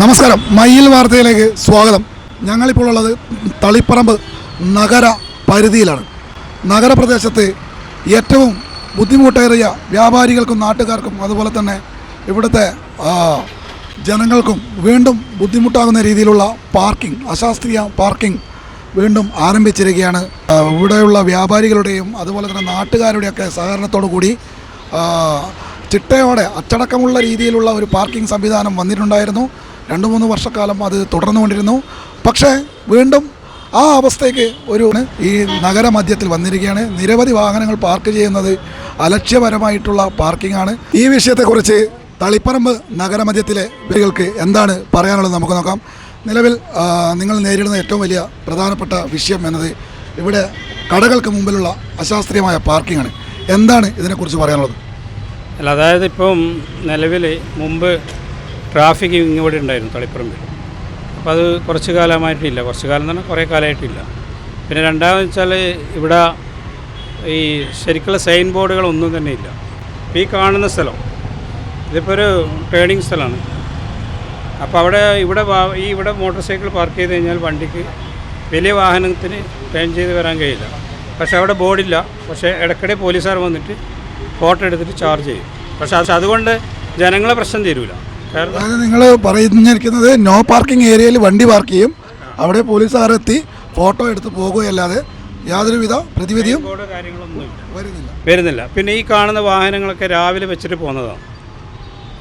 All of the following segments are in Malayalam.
നമസ്കാരം. മയിൽ വാർത്തയിലേക്ക് സ്വാഗതം. ഞങ്ങളിപ്പോൾ ഉള്ളത് തളിപ്പറമ്പ് നഗര പരിധിയിലാണ്. നഗരപ്രദേശത്തെ ഏറ്റവും ബുദ്ധിമുട്ടേറിയ വ്യാപാരികൾക്കും നാട്ടുകാർക്കും അതുപോലെ തന്നെ ഇവിടുത്തെ ജനങ്ങൾക്കും വീണ്ടും ബുദ്ധിമുട്ടാകുന്ന രീതിയിലുള്ള പാർക്കിംഗ് അശാസ്ത്രീയ പാർക്കിംഗ് വീണ്ടും ആരംഭിച്ചിരിക്കുകയാണ്. ഇവിടെയുള്ള വ്യാപാരികളുടെയും അതുപോലെ തന്നെ നാട്ടുകാരുടെയൊക്കെ സഹകരണത്തോടു കൂടി ചിട്ടയോടെ അച്ചടക്കമുള്ള രീതിയിലുള്ള ഒരു പാർക്കിംഗ് സംവിധാനം വന്നിട്ടുണ്ടായിരുന്നു. രണ്ട് മൂന്ന് വർഷക്കാലം അത് തുടർന്നുകൊണ്ടിരുന്നു പക്ഷേ വീണ്ടും ആ അവസ്ഥയ്ക്ക് ഒരു ഈ നഗരമധ്യത്തിൽ വന്നിരിക്കുകയാണ്. നിരവധി വാഹനങ്ങൾ പാർക്ക് ചെയ്യുന്നത് അലക്ഷ്യപരമായിട്ടുള്ള പാർക്കിംഗ് ആണ്. ഈ വിഷയത്തെക്കുറിച്ച് തളിപ്പറമ്പ് നഗരമധ്യത്തിലെ വ്യക്തികൾക്ക് എന്താണ് പറയാനുള്ളത് നമുക്ക് നോക്കാം. നിലവിൽ നിങ്ങൾ നേരിടുന്ന ഏറ്റവും വലിയ പ്രധാനപ്പെട്ട വിഷയം എന്നത് ഇവിടെ കടകൾക്ക് മുമ്പിലുള്ള അശാസ്ത്രീയമായ പാർക്കിംഗ് ആണ്. എന്താണ് ഇതിനെക്കുറിച്ച് പറയാനുള്ളത്? അല്ല അതായത് ഇപ്പം നിലവിൽ മുമ്പ് ട്രാഫിക് ഇങ്ങോട്ട് ഉണ്ടായിരുന്നു തളിപ്പറമ്പിൽ. അപ്പോൾ അത് കുറച്ച് കാലമായിട്ടില്ല. കുറച്ച് കാലം തന്നെ കുറേ കാലമായിട്ടില്ല. പിന്നെ രണ്ടാമെന്ന് വെച്ചാൽ ഇവിടെ ഈ ശരിക്കുള്ള സൈൻ ബോർഡുകളൊന്നും തന്നെ ഇല്ല. ഈ കാണുന്ന സ്ഥലം ഇതിപ്പോൾ ഒരു ടേണിംഗ് സ്ഥലമാണ്. അപ്പോൾ അവിടെ ഇവിടെ ഈ ഇവിടെ മോട്ടോർ സൈക്കിൾ പാർക്ക് ചെയ്ത് കഴിഞ്ഞാൽ വണ്ടിക്ക് വലിയ വാഹനത്തിന് ടേൺ ചെയ്ത് വരാൻ കഴിയില്ല. പക്ഷേ അവിടെ ബോർഡില്ല. പക്ഷേ ഇടയ്ക്കിടെ പോലീസുകാർ വന്നിട്ട് ഫോട്ടോ എടുത്തിട്ട് ചാർജ് ചെയ്യും. പക്ഷേ അതുകൊണ്ട് ജനങ്ങളെ പ്രശ്നം തീരൂല. അതായത് നിങ്ങൾ പറഞ്ഞിരിക്കുന്നത് നോ പാർക്കിംഗ് ഏരിയയിൽ വണ്ടി പാർക്ക് ചെയ്യും. അവിടെ പോലീസുകാരെത്തി ഫോട്ടോ എടുത്ത് പോകുകയല്ലാതെ യാതൊരുവിധ പ്രതിവിധിയും വരുന്നില്ല. വരുന്നില്ല. പിന്നെ ഈ കാണുന്ന വാഹനങ്ങളൊക്കെ രാവിലെ വെച്ചിട്ട് പോകുന്നതാണ്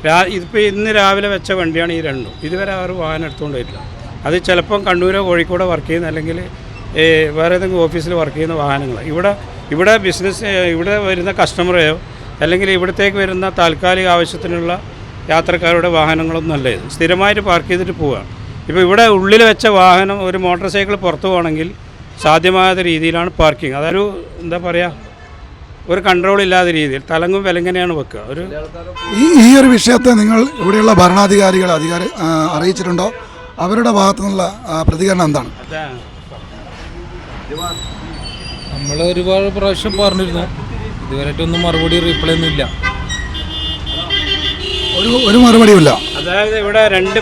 രാ ഇതിപ്പോൾ ഇന്ന് രാവിലെ വെച്ച വണ്ടിയാണ് ഈ രണ്ടും. ഇതുവരെ ആ ഒരു വാഹനം എടുത്തുകൊണ്ട് വരില്ല അത് ചിലപ്പം കണ്ണൂരോ കോഴിക്കോടോ വർക്ക് ചെയ്യുന്ന അല്ലെങ്കിൽ വേറെ ഏതെങ്കിലും ഓഫീസിൽ വർക്ക് ചെയ്യുന്ന വാഹനങ്ങൾ ഇവിടെ ഇവിടെ ബിസിനസ് ഇവിടെ വരുന്ന കസ്റ്റമറെയോ അല്ലെങ്കിൽ ഇവിടത്തേക്ക് വരുന്ന താൽക്കാലിക ആവശ്യത്തിനുള്ള യാത്രക്കാരുടെ വാഹനങ്ങളൊന്നും അല്ല ഇത്. സ്ഥിരമായിട്ട് പാർക്ക് ചെയ്തിട്ട് പോവുകയാണ് ഇപ്പോൾ ഇവിടെ ഉള്ളിൽ വെച്ച വാഹനം ഒരു മോട്ടോർ സൈക്കിൾ പുറത്തു പോകണമെങ്കിൽ സാധ്യമാകാത്ത രീതിയിലാണ് പാർക്കിംഗ് അതൊരു എന്താ പറയുക ഒരു കൺട്രോൾ ഇല്ലാത്ത രീതിയിൽ തലങ്ങും വിലങ്ങനെയാണ് വെക്കുക. ഒരു ഈ ഈ ഒരു വിഷയത്തെ നിങ്ങൾ ഇവിടെയുള്ള ഭരണാധികാരികൾ അധികാരി അറിയിച്ചിട്ടുണ്ടോ? അവരുടെ ഭാഗത്തു നിന്നുള്ള പ്രതികരണം എന്താണ്? നമ്മൾ ഒരുപാട് പ്രാവശ്യം പറഞ്ഞിരുന്നു. ഇതുവരെയായിട്ടൊന്നും മറുപടി റീപ്ലൈ ഒന്നും ഇല്ല. ഒരു ഒരു മറുപടിയുമില്ല. അതായത് ഇവിടെ രണ്ട്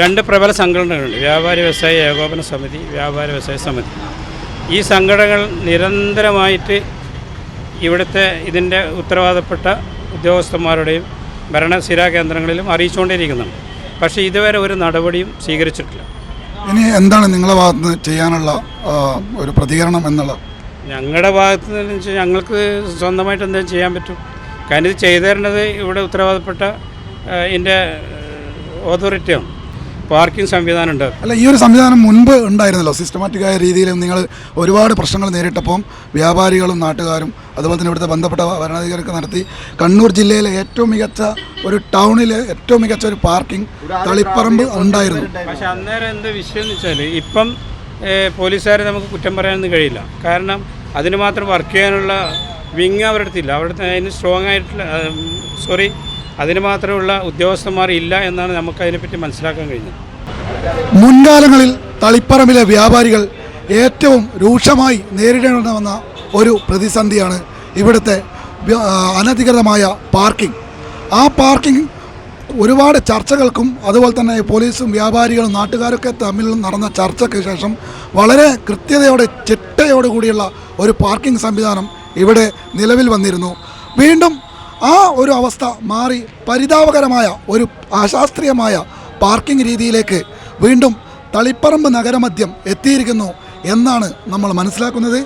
രണ്ട് പ്രബല സംഘടനകളുണ്ട്. വ്യാപാരി വ്യവസായ ഏകോപന സമിതി വ്യാപാരി വ്യവസായ സമിതി. ഈ സംഘടനകൾ നിരന്തരമായിട്ട് ഇവിടുത്തെ ഇതിന്റെ ഉത്തരവാദപ്പെട്ട ഉദ്യോഗസ്ഥന്മാരുടെയും ഭരണസ്ഥിരാ കേന്ദ്രങ്ങളിലും അറിയിച്ചുകൊണ്ടേയിരിക്കുന്നുണ്ട് പക്ഷേ ഇതുവരെ ഒരു നടപടിയും സ്വീകരിച്ചിട്ടില്ല. ഇനി എന്താണ് നിങ്ങളുടെ ഭാഗത്ത് നിന്ന് ചെയ്യാനുള്ള ഒരു പ്രതികരണം എന്നുള്ളത്? ഞങ്ങളുടെ ഭാഗത്ത് നിന്ന് ഞങ്ങൾക്ക് സ്വന്തമായിട്ട് എന്തെങ്കിലും ചെയ്യാൻ പറ്റും. കാരണം ഇത് ചെയ്തു തരേണ്ടത് ഇവിടെ ഉത്തരവാദപ്പെട്ട ഇതിന്റെ ഓതോറിറ്റിയും പാർക്കിംഗ് സംവിധാനം ഉണ്ട്. അല്ല ഈ ഒരു സംവിധാനം മുൻപ് ഉണ്ടായിരുന്നല്ലോ? സിസ്റ്റമാറ്റിക്കായ രീതിയിൽ നിങ്ങൾ ഒരുപാട് പ്രശ്നങ്ങൾ നേരിട്ടപ്പം വ്യാപാരികളും നാട്ടുകാരും അതുപോലെ തന്നെ ഇവിടുത്തെ ബന്ധപ്പെട്ട ഭരണാധികാരികൾക്ക് നടത്തി കണ്ണൂർ ജില്ലയിലെ ഏറ്റവും മികച്ച ഒരു ടൗണിലെ ഏറ്റവും മികച്ച ഒരു പാർക്കിംഗ് തളിപ്പറമ്പ് ഉണ്ടായിരുന്നു. പക്ഷെ അന്നേരം എന്ത് വിഷയം എന്ന് വെച്ചാൽ ഇപ്പം പോലീസുകാരെ നമുക്ക് കുറ്റം പറയാനൊന്നും കഴിയില്ല. കാരണം അതിന് മാത്രം വർക്ക് ചെയ്യാനുള്ള വിങ് അവരുടെ അടുത്തില്ല അവിടുത്തെ അതിന് സ്ട്രോങ് ആയിട്ടുള്ള സോറി അതിന് മാത്രമുള്ള ഉദ്യോഗസ്ഥന്മാർ ഇല്ല എന്നാണ് നമുക്ക് അതിനെപ്പറ്റി മനസ്സിലാക്കാൻ കഴിഞ്ഞത്. മുൻകാലങ്ങളിൽ തളിപ്പറമ്പിലെ വ്യാപാരികൾ ഏറ്റവും രൂക്ഷമായി നേരിടേണ്ടി വന്ന ഒരു പ്രതിസന്ധിയാണ് ഇവിടുത്തെ അനധികൃതമായ പാർക്കിംഗ്. ആ പാർക്കിംഗ് ഒരുപാട് ചർച്ചകൾക്കും അതുപോലെ തന്നെ പോലീസും വ്യാപാരികളും നാട്ടുകാരൊക്കെ തമ്മിൽ നടന്ന ചർച്ചയ്ക്ക് ശേഷം വളരെ കൃത്യതയോടെ ചിട്ടയോടുകൂടിയുള്ള ഒരു പാർക്കിംഗ് സംവിധാനം ഇവിടെ നിലവിൽ വന്നിരുന്നു. വീണ്ടും ആ ഒരു അവസ്ഥ മാറി പരിതാപകരമായ ഒരു അശാസ്ത്രീയമായ പാർക്കിംഗ് രീതിയിലേക്ക് വീണ്ടും തളിപ്പറമ്പ് നഗരമധ്യം എത്തിയിരിക്കുന്നു എന്നാണ് നമ്മൾ മനസ്സിലാക്കുന്നത്.